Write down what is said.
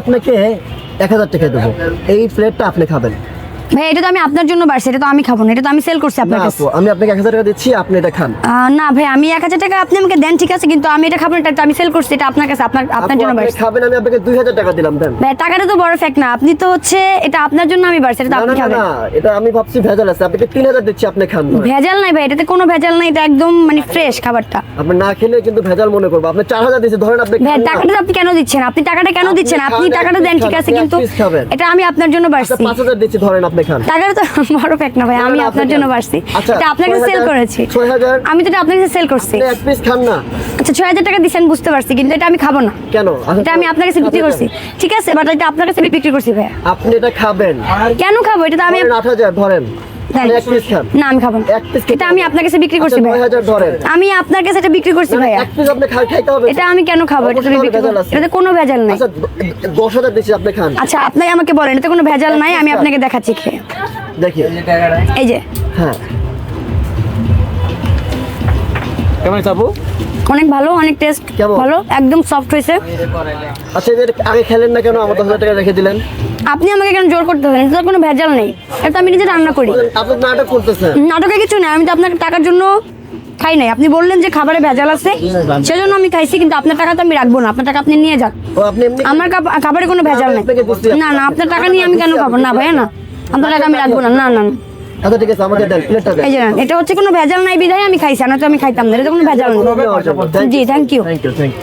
আপনাকে এক হাজার টাকা দেবো। এই প্লেটটা আপনি খাবেন। ভাই এটা তো আমি আপনার জন্য বাড়ছি এটা তো আমি খাব না এটা তো আমি সেল করছি আপনার কাছে। আমি আপনাকে এক হাজার টাকা দিচ্ছি আপনি এটা খান। না ভাই আমি এক হাজার টাকা আপনি আমাকে দেন ঠিক আছে কিন্তু আমি এটা খাব না এটা আমি সেল করছি এটা আপনার কাছে আপনার আপনার জন্য বাড়ছি। খাবেন আমি আপনাকে দুই হাজার টাকা দিলাম দেন। ভাই টাকাটা তো বড় ফ্যাক্ট না আপনি তো হচ্ছে এটা আপনার জন্য আমি বাড়ছি এটা তো আপনি খাবেন। না, এটা আমি ভাবছি ভেজাল আছে আপনাকে তিন হাজার দিচ্ছি আপনি খান ভেজাল নাই ভাই এটাতে কোনো ভেজাল নাই এটা একদম মানে ফ্রেশ খাবারটা। আপনি না খেলে কিন্তু ভেজাল মনে করব আপনি চার হাজার দিচ্ছি ধরেন আপনি ভাই টাকাটা আপনি কেন দিচ্ছেন? আপনি টাকাটা কেন দিচ্ছেন? আপনি টাকাটা দেন ঠিক আছে কিন্তু এটা আমি আপনার জন্য আচ্ছা, বাড়ছি। পাঁচ হাজার দিচ্ছি ধরেন আপনি খান টাকাটা তো বড় ফ্যাক্ট না ভাই আমি আপনার জন্য বাড়ছি। আচ্ছা, এটা আপনাকে সেল করেছি। ছয় হাজার আমি তো এটা কাছে সেল করছি। এক পিস খান না। আচ্ছা ছয় হাজার টাকা দিচ্ছেন বুঝতে পারছি কিন্তু এটা আমি খাব না। কেন? এটা আমি আপনার কাছে বিক্রি করছি। ঠিক আছে বাট এটা আপনার কাছে বিক্রি করছি ভাই আপনি এটা খাবেন। কেন খাব? এটা তো আমি ধরেন আট হাজার ধরেন। না আমি খাব এটা আমি আপনার কাছে বিক্রি করছি ভাই আমি আপনার কাছে এটা বিক্রি করছি না, না, ভাইয়া। এক পিস আপনি খাই খাইতে হবে। এটা আমি কেন খাব? এটা তুমি বিক্রি। এটাতে কোনো ভেজাল নাই। আচ্ছা দশ হাজার আপনি খান। আচ্ছা আপনি আমাকে বলেন এটাতে কোনো ভেজাল নাই আমি আপনাকে দেখাচ্ছি খেয়ে। দেখি। এই যে হ্যাঁ। কেমন অনেক ভালো অনেক টেস্ট ভালো একদম সফট হয়েছে। আচ্ছা এদের আগে খেলেন না কেন? আমার দশ হাজার টাকা রেখে দিলেন। আপনি আমাকে কেন জোর করতে হবে? এটা কোনো ভেজাল নেই। এটা আমি নিজে রান্না করি। আপনি নাটক করতেছেন নাটকে কিছু না আমি তো আপনার টাকার জন্য খাই নাই। আপনি বললেন যে খাবারে ভেজাল আছে সেজন্য আমি খাইছি কিন্তু আপনার টাকা তো আমি রাখব না। আপনার টাকা আপনি নিয়ে যান। ও আপনি এমনি আমার খাব- খাবারে কোনো ভেজাল নেই। না না আপনার টাকা নিয়ে আমি কেন খাব? না ভাইয়া না। আপনার টাকা আমি রাখব না না না। আচ্ছা ঠিক আছে আমাকে দেন প্লেটটা দেন। এই যে এটা হচ্ছে কোনো ভেজাল নাই বিধায় আমি খাইছি না তো আমি খাইতাম না এটা কোনো ভেজাল নেই জি thank you thank you thank you